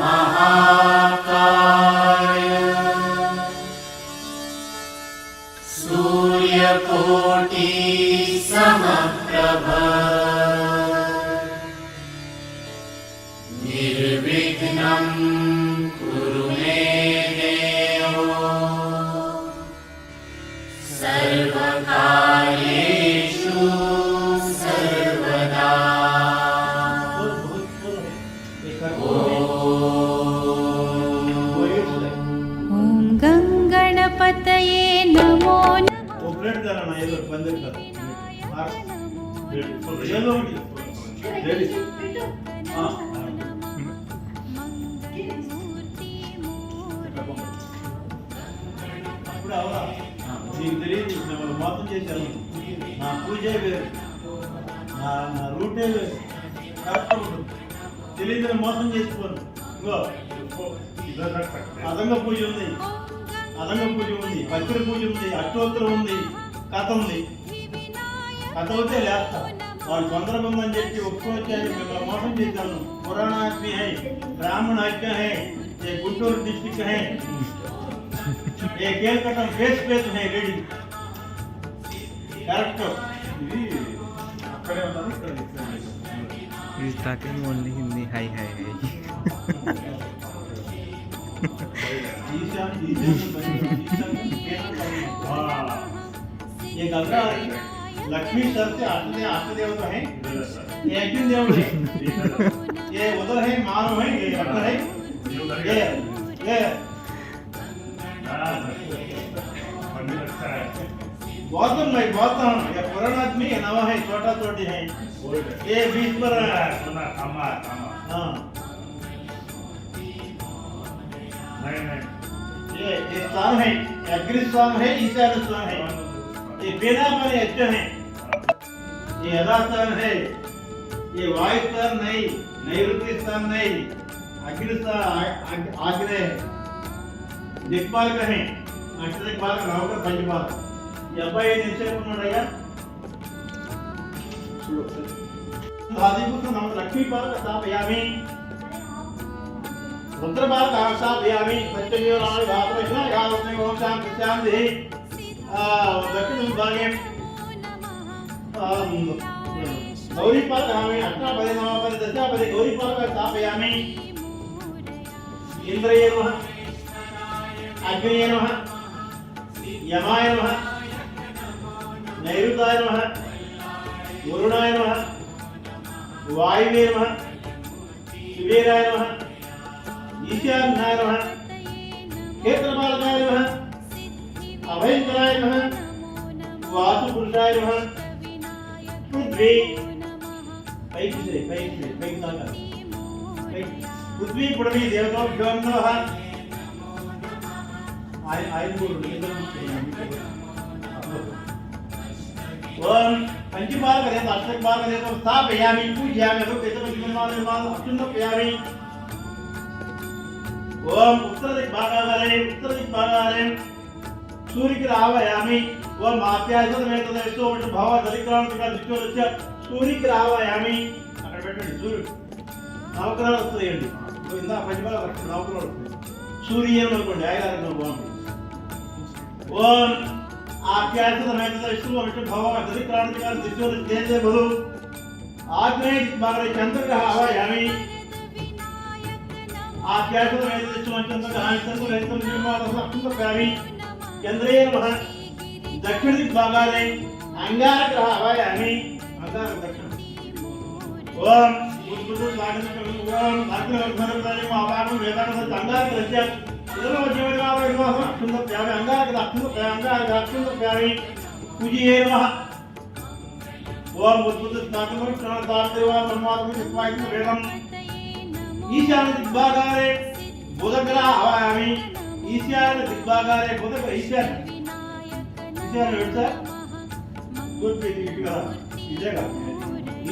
महाकाय सूर्यकोटि समप्रभ निर्विघ्नं कुरु मे देव। सर्वकार्येषु ఏదో పందిరి కదా. ఏదో ఒకటి లేడీస్ అప్పుడు అవరా? నీకు తెలియదు మిమ్మల్ని మోసం చేశాను నా పూజ వేరు. నా నా రూటే వేరు. కరెక్ట్ ఉంటుంది తెలియదు మోసం చేసుకోను ఇంకో. అదంగా పూజ ఉంది. అదంగా పూజ ఉంది. పత్రి పూజ ఉంది. అష్టోత్తరం ఉంది. కథ ఉంది కథ అవుతే లేస్తా వాళ్ళు తొందరగా ఉందని చెప్పి ఒప్పుకోవచ్చారు మిమ్మల్ని మోసం చేశాను పురాణ ఆజ్ఞ హై బ్రాహ్మణ ఆజ్ఞ హై ये गुंटूर डिस्ट्रिक्ट है ये केलकटा फेस फेस है रेडी కరెక్ట్ ఇది అక్కడే ఉన్నాను ఇక్కడ ఇక్కడ He's talking only Hindi. Hi, hi, hi. Ishan Ishan Ishan वाह ये गंगा लक्ष्मी सर से आते आते देवता है, ये अग्नि देव है। ये उधर है मानव है, ये अटर है। ये ये। गौतम मैं गौतम ये पुराना आदमी है, नवा है, छोटा छोटी है। ये बीच पर हाँ। ये ये स्थान है अग्नि स्वाम है ईशान स्वाम है। ये बेना पर यज्ञ है ये यदा स्थान है ये वायु स्थान नहीं नैऋत्य स्थान नहीं अग्नि स्थान आग- आग्नेय है दिक्पाल है अष्टदिक्पाल नवकर पंचपाल ఈ అబ్బాయి నిశ్చయం ఉన్నాడయ్యా ఆదిభూత నమ లక్ష్మీపాలక స్థాపయామి रुद्रपाल स्थापयामि पञ्चमीवराणि भातरक्षण एकादशने ओम शान्ति शान्तिः दक्षिणविभागे गौरीपाल कहामि अष्टापदे नवपदे दशापदे गौरीपाल स्थापयामि इन्द्रये नमः अग्नये नमः यमाय नमः नैऋताय नमः वरुणाय नमः वायुवे नमः कुबेराय नमः ईशान्याय नमः क्षेत्रपालकाय नमः अभयंकराय नमः वासुपुरुषाय नमः पृथ्वी। पैक से पैक से, पैक नाका पृथ्वी पृथ्वी देवताभ्यो नमः आय आय बोल ओम पंचपाल करे अष्टपाल करे तो स्थापयामि पूजयामि तो केतन निर्माण निर्माण अष्टपयामि ओम उत्तर दिग्भागारे उत्तर दिग्भागारे सूर्य की रावयामि ओम आप्यायसद में तदेशो वट भाव दरिक्राम का दिशो रच्च सूर्य की रावयामि అక్కడ పెట్టండి సూర్యుడు నవగ్రహాలు వస్తాయండి ఇందా పంచమాల నవగ్రహాలు వస్తాయి సూర్యం అనుకోండి ఐదారు బాగుంటుంది ఓం ఆప్యాయసద में तदेशो वट भाव दरिक्राम का दिशो रच्च देते बलु आग्नेय दिग्भागारे चंद्रग्रह आवायामि आप्यायसद में चंद्रेय नमः दक्षिण दिक् भागाले अंगारग्रह अवयामि अंगार दक्षिण. ओम बुद्धुत वादन ओम भाग्यवर्धनपदाय महाभागम वेदांत अंगारग्रह इदम जीवनाव इदम अखंड प्यावे अंगारग्रह अखंड अंगारग्रह अखंड प्यावे पूजिये नमः. ओम बुद्धुत नागम प्रणतार देवा ब्रह्मात्म विश्वाय वेदम. ईशान दिग्भागाले बुधग्रह अवयामि ఈసీఆర్ దిగ్భాగారే బుధగ్రహ ఈసీఆర్ ఈసీఆర్ పెడతా తూర్పు ఇది ఇటు కదా. ఇదేగా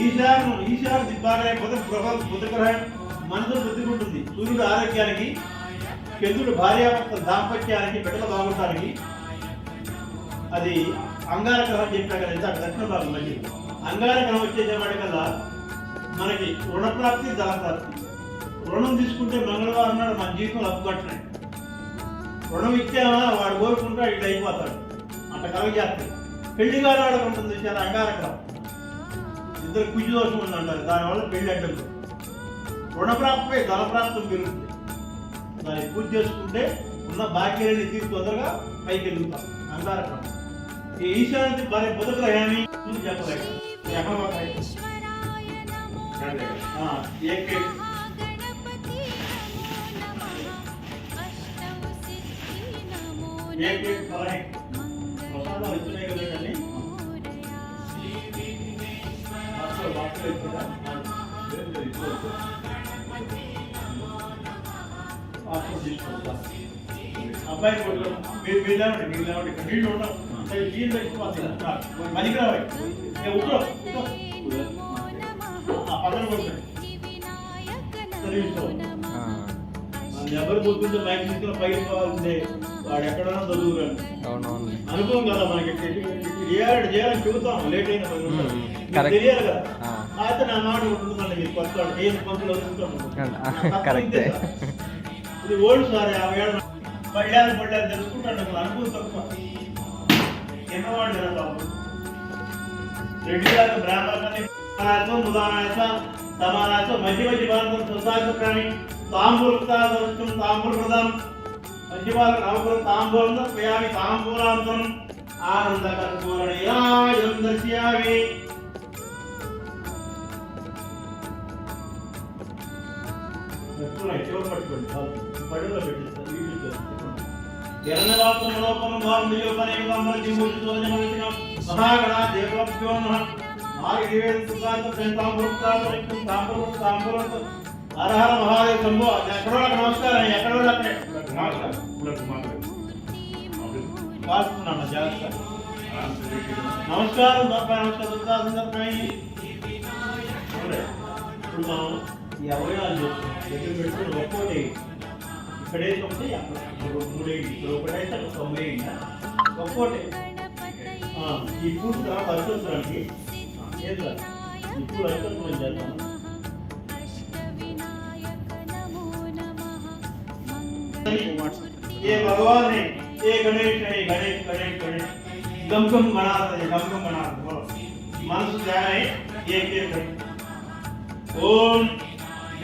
ఈశాన్య ఈశాన్య దిగ్భాగారే బుధ గ్రహ బుధగ్రహం మనసు బుద్ధికుంటుంది సూర్యుడు ఆరోగ్యానికి చంద్రుడు భార్యాభర్త దాంపత్యానికి బిడ్డల బాగుంటానికి అది అంగారగ్రహం చెప్పాక ఎంత దక్షిణ భాగం మంచిది అంగారగ్రహం వచ్చేసేవాడి కదా మనకి రుణప్రాప్తి ధనప్రాప్తి. రుణం తీసుకుంటే మంగళవారం నాడు మన జీవితంలో అప్పుకట్టినాయి రుణం ఇచ్చామా వాడు కోరుకుంటాడు ఇట్లా అయిపోతాడు. అంత కలగజేస్తాడు పెళ్ళి వాడకు ఉంటుంది చాలా అంగారకం ఇద్దరు కుజు దోషం ఉందంటారు దానివల్ల పెళ్ళి అడ్డం రుణప్రాప్తిపై ధనప్రాప్తం పెరుగుతుంది. దాన్ని పూజ చేసుకుంటే ఉన్న బాకీలని తీసి తొందరగా పైకి వెళ్తాం అంగారకం ఈ ఈశాన్య భార్య చూసి చెప్పలేక. లేదు, ఇప్పుడు వద్దు. పాస్పోర్ట్ తీసుకొస్తా. అబ్బాయి కొడుకు మీరు మీరు లేవండి మీరు లేవండి ఇక్కడ నీళ్ళు ఉండవు నీళ్ళు తెచ్చిపోతుంది మదికి రావాలి ఏ, కూర్చో, పక్కన కూర్చోండి ఎవరు కూర్చుంటే మైక్ తీసుకుని పైకి పోవాలంటే వాడు ఎక్కడైనా అవునవును అనుభవం కదా మనకి. చేయాలి చేయాలని చెబుతాం. లేట్ అయిన ఉంటుంది. తెలియాలి కదా. ఆ. అయితే నా మాట ఉంటుందండి మీరు కొత్త వాళ్ళు. ఏం పంతులు కరెక్టే ఇది ఓల్డ్ సార్ యాభై ఏళ్ళు పళ్ళారు పళ్ళారు తెలుసుకుంటాడు అసలు అనుభవం తక్కువ. ఎన్నవాడు కదా బాబు. రెడ్డి గారు బ్రాహ్మణాన్ని ముదానాయస సమానాయస మధ్య మధ్య భారతం సుసాచ ప్రాణి తాంబూలతాదృష్టం తాంబూలప్రదం మధ్య భారత నవపురం తాంబూలం ప్రియామి తాంబూలాంతం ఆనందకర్పూర నీరాజం దర్శయామి ఎత్తున్నాయి చివరి పట్టుకోండి చాలు. పళ్ళులో పెట్టేస్తారు వీటిలో చేస్తారు. జననవాసనలోపలం భావం దివ్యోపనయం జిమూర్తితోజమనితినం మహాగణ దేవభ్యో నమః నాగదేవేన సుఖాంత ప్రేతామృతామృతం తాంబూలం తాంబూలం హర హర మహాదేవ శంభో ఎక్కడో అక్కడ నమస్కారం ఎక్కడో అక్కడే పాల్గొన్నాను జాగ్రత్త నమస్కారం తప్ప నమస్కారం దుర్గాసం తప్పై ఇప్పుడు మనం ఈ అవయవాలు చూస్తున్నాం దగ్గర పెట్టుకుని ఒక్కోటి ఇక్కడే తొమ్మిది అక్కడ ఇప్పుడు మూడేంటి ఇప్పుడు ఒకటైతే అక్కడ తొంభై అయిందా ఒక్కోటి ఆ, ఈ పూట తర్వాత అర్థంత్రానికి ఏదో ఇప్పుడు అర్థంత్రం చేద్దాం ये भगवान है, ये गणेश है, गणेश गणेश गणेश। गमगम गणात है गमगम गणात बोलो मानस ध्यान है एक एक ओम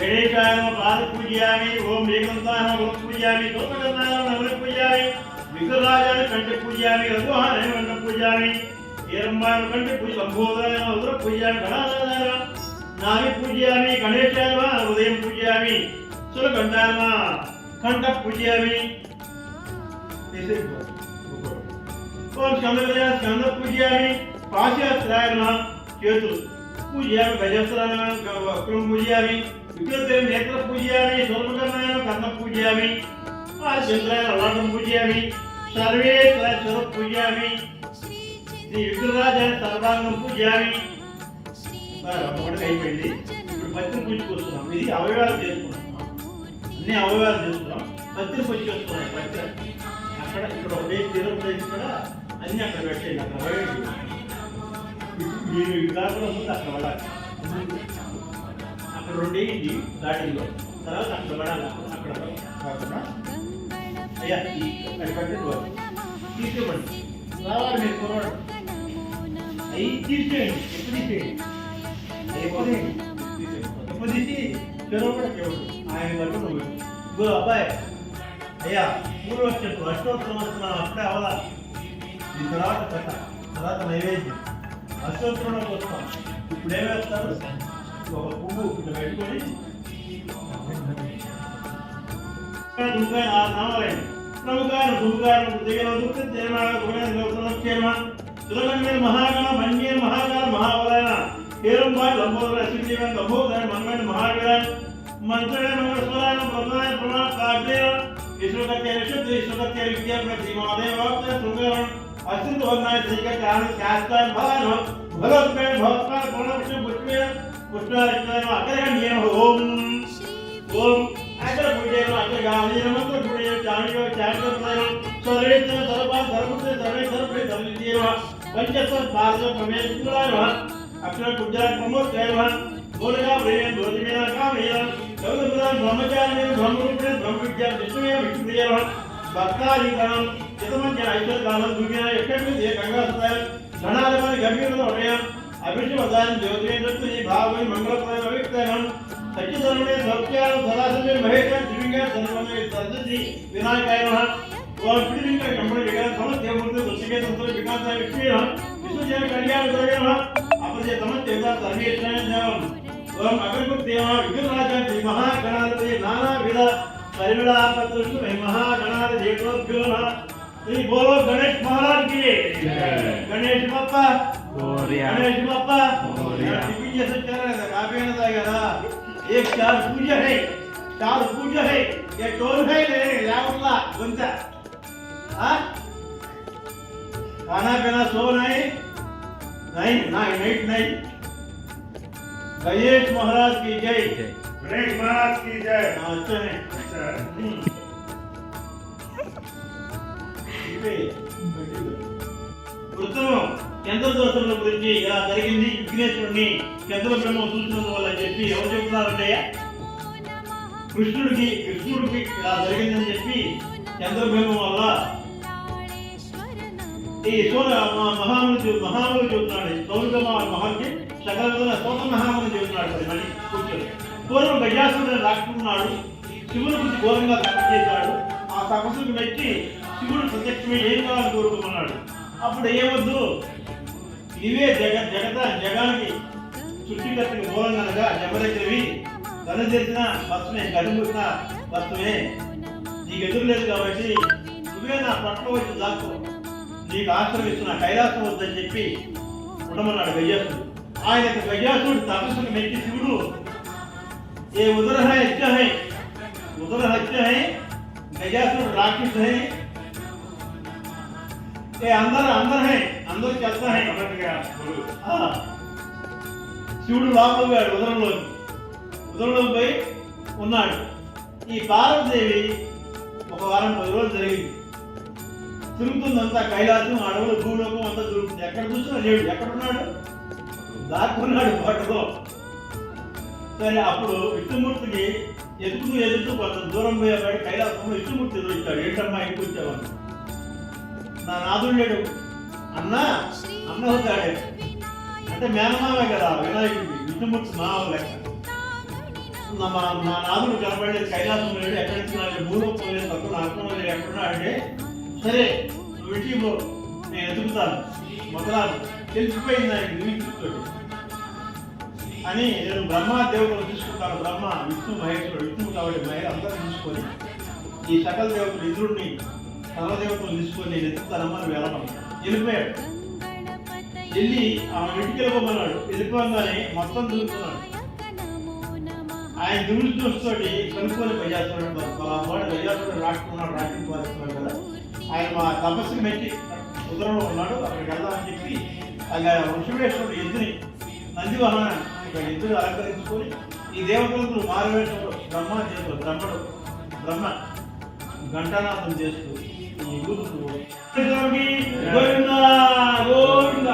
गणेशाय नमः पाद पूजयामि, ओम रेकंताय नमः भक्त पूजयामि दोनकंताय नमः नवरत पूजयामि विकराजाय कंठ पूजयामि रघुहाय नमः कंठ पूजयामि एरम्बाय नमः कंठ पूज लंबोदराय नमः उदर पूजयामि गणानाय नमः नाभि पूजयामि, गणेशाय नमः उदयम पूजयामि सुरकंठाय नमः। కంఠ పూజయామి ఓం స్కందగజ స్కంద పూజయామి పాశ్చాత్రాయ చేతులు పూజయామి గజస్త్రాయ వక్రం పూజయామి వికృతే నేత్ర పూజయామి సోమకర్ణాయ కర్ణ పూజయామి ఆచంద్రాయ అలాటం పూజయామి సర్వే స్వర పూజయామి శ్రీ విగ్రహరాజాయ సర్వాంగం పూజయామి ఒకటి అయిపోయింది. ఇప్పుడు పత్తిని పూజకొస్తున్నాం ఇది అవయవాలు చేసుకున్నాం అన్ని అవయవాలు చేసుకున్నాం పొచ్చి వస్తున్నాయి పత్తి. అక్కడ ఇక్కడ ఒకటే తీరం ప్లేస్ ఇక్కడ అన్ని అక్కడ పెట్టేయండి. అక్కడ వేయండి మీరు ఈ కాకుండా ముందు అక్కడ పడాలి. అక్కడ రెండు వేయండి గార్డెన్లో తర్వాత అక్కడ పడాలి. అక్కడ కాకుండా అయ్యా ఈ- అది పట్టండి వాళ్ళు తీసుకోండి రావాలి మీరు కుర్రాడు. అవి తీసేయండి. ఎప్పుడు తీసేయండి? ఎప్పుడు ఎప్పుడు తీసి చెరువు కూడా చెవుడు ఆయన వరకు నువ్వు ఇదిగో అబ్బాయి. అయ్యా ఊరు వచ్చే అష్టోత్తరం వస్తున్నాను అప్పుడే అవలా ఈ తర్వాత కథ తర్వాత నైవేద్యం. అష్టోత్తరంలోకి వస్తాం. ఇప్పుడు ఏం వేస్తారు? ఒక పువ్వు ఇక్కడ పెట్టుకొని. దుఃఖ గుణ మహాగణ మహాగణ మహావలయన. ಹೇರುಂಬಾಯಿ ಲಂಬೋದರ ಅಶ್ವಿನಿವನ್ ಲಂಬೋದರ ಮಂಗಣ ಮಹಾಗಣನ್ ಮಂತ್ರಣ ಮಂಗಳಸ್ವರಾಯನ ಪ್ರದಾಯ ಪ್ರಣಾಮ ಕಾಗ್ದೇಯ ಈಶ್ವರತ್ಯ ಶುದ್ಧ ಈಶ್ವರತ್ಯ ವಿದ್ಯಾಪನ ಜೀವಾದೇವ ಸುಂದರನ್ ಅಸ್ತಿತ್ವ ಹೊಂದಾಯ ದೈಹಿಕ ಕಾರಣ ಶಾಸ್ತಾನ್ ಭಾನು ಭಗವತ್ಪೇ ಭಕ್ತಾನ ಪೂರ್ಣಪುಷ್ಪ ಪುಷ್ಪೇ ಪುಷ್ಪಾರ್ಚನ ಅಗ್ರಗಣ್ಯ ಓಂ ಓಂ ಅಗ್ರ ಪೂಜೆಯ ಅಗ್ರಗಾಮಿ ನಮಸ್ಕಾರ ಪೂಜೆಯ ಚಾಣಿಯ ಚಾಣಿಯ ಸರ್ವೇತ್ರ ಸರ್ವ ಸರ್ವತ್ರ ಸರ್ವೇ ಸರ್ವೇ ಸರ್ವೇ ದೇವ ಪಂಚಸ್ವ ಪಾರ್ಶ್ವ ಪ್ರಮೇಯ ಕುಲಾಯ અક્ષર ગુજરાત કોમર્સ તહેવાર બોલગા ભેય બોલગા કામેય સૌદરા બ્રહ્મચાર્ય બ્રહ્મરૂપે બ્રહ્મવિદ્યા વિષ્ણુય વિષ્ણુય ભક્તારિકામ ચતમન જૈતર દાન દુનિયા એકમિત એક અંગસ્તય ધણાલમન ગભીરનો અભય અભિષવદાન જ્યોતિય દત્તની ભાવય મંગળપય અવિક્તયમ સચ્ચિદાનમે સૌખ્યાન સદાસમે મહેશ જીવિકા સર્વમે સદજી વિનાયકાય નમઃ ઓર પૃથ્વી કે કંપણ વિકાર સમસ્ત મૂર્તિ દુષ્ય સંતોષ વિકાસ વિષ્ણુય વિષ્ણુય કલ્યાણ દ્રવ્ય નમઃ సమస్య వికాస సర్వేశ్వరాయ నమః ఓం అగరగుప్తేమ విఘ్నరాజ శ్రీ మహాగణాధిపతి నానా విధ పరిమళాపత్రుషు మహాగణాధిపతి ఏకోభ్యో నమః శ్రీ బోలో గణేష్ మహారాజ్ కి గణేష్ బప్ప గోరియా गणेश बाप्पा मोरया। टिफिन जैसे चल रहा था काफी आनंद आएगा ना एक चार पूजा है चार पूजा है ये टोल है नहीं लावला बनता हाँ खाना पीना सो नहीं नहीं नहीं नहीं नहीं गणेश महाराज की जय జై गणेश महाराज की जय हाँ, अच्छा है अच्छा हम्म। ఇవే, పెట్టింది. వృత్తము చంద్రదోషముల గురించి ఇలా జరిగింది విఘ్నేశ్వరుని చంద్ర బ్రహ్మ సూచనల వల్ల చెప్పి ఎవరు చెప్తున్నారంటే కృష్ణుడికి కృష్ణుడికి ఇలా జరిగిందని చెప్పి చంద్రబ్రహ్మం వల్ల ఈ సోన మహాముని మహాముని చెబుతున్నాడు సౌరిక మహానికి సకల విధుల సోత మహాముని చెబుతున్నాడు మరి మళ్ళీ కూర్చొని పూర్వం గజాసురుడు రాసుకున్నాడు. శివుని గురించి ఘోరంగా తపస్సు చేశాడు. ఆ తపస్సుకు మెచ్చి శివుడు ప్రత్యక్షమే ఏం కావాలని కోరుకోమన్నాడు? అప్పుడు ఏమొద్దు? ఇవే జగ జగత జగానికి సృష్టికర్తకు మూలం కనుక జబరెక్కడివి ధన చేసిన వస్తువే కనుమూసిన వస్తువే. నీకు ఎదురు లేదు కాబట్టి నువ్వే నా పట్ల వచ్చి దాక్కో. నీకు ఆశ్రమిస్తున్న కైలాసం వద్దని చెప్పి ఉండమన్నాడు వైజాసుడు ఆయన వైజాసుడు తపస్సును మెచ్చి శివుడు ఏ ఉదరహ యజ్ఞహై ఉదరహ యజ్ఞహై గజాసుడు రాక్షసు హై ఏ అందరు అందరహై అందరూ చేస్తాహై అన్నట్టుగా శివుడు రాబోయాడు ఉదరంలో ఉదరంలో పోయి ఉన్నాడు. ఈ పార్వతీదేవి ఒక వారం పది రోజులు జరిగింది. తిరుగుతుందంతా కైలాసం అడవులు భూలోకం అంతా తిరుగుతుంది. ఎక్కడ చూసినా లేడు. ఎక్కడున్నాడు? దాక్కున్నాడు పాటలో సరే అప్పుడు విష్ణుమూర్తికి ఎదుగుతూ ఎదుగుతూ కొంత దూరం పోయేవాడు కైలాసంలో విష్ణుమూర్తి ఎదురుచ్చాడు. ఏంటమ్మా ఇంటికి వచ్చావని? నా నాదుడు లేడు. అన్నా అన్న అవుతాడే. అంటే మేనమావే కదా వినాయకుడికి. విష్ణుమూర్తి మావ లెక్క. నా మా నా నాదుడు కనబడలేదు కైలాసం లేడు. ఎక్కడ నుంచి నాకు మూడో పోలేదు తక్కువ నా అర్థం లేదు ఎక్కడున్నా అంటే సరే నువ్వు ఇంటికి పో నేను ఎదుగుతాను మొదలాదు తెలిసిపోయింది ఆయనకి నిరీక్షిస్తాడు అని నేను బ్రహ్మ దేవతలు తీసుకుంటాను బ్రహ్మ విష్ణు మహేశ్వరుడు విష్ణువు కాబట్టి మహేష్ అందరూ తీసుకొని ఈ సకల దేవతలు ఇంద్రుడిని సర్వదేవతలు తీసుకొని నేను ఎత్తుతానమ్మని వెళ్ళమని వెళ్ళిపోయాడు వెళ్ళి ఆమె ఇంటికి వెళ్ళిపోమన్నాడు వెళ్ళిపోగానే మొత్తం దులుపుతున్నాడు ఆయన దురుసు చూస్తోటి కనుక్కొని గజాసుడు వాడు గజాసుడు రాకున్నాడు రాకి పాలిస్తున్నాడు కదా ఆయన మా తపస్సుని పెట్టి ఉదరంలో ఉన్నాడు అక్కడికి వెళ్దామని చెప్పి అలా వృషభేశ్వరుడు ఎద్దుని నంది వాహనాన్ని ఎద్దుని అలంకరించుకొని ఈ దేవతలు మారవేశ్వరుడు బ్రహ్మ చేత బ్రహ్మడు బ్రహ్మ ఘంటానాథం చేస్తూ ఈ గురువు గోవింద గోవింద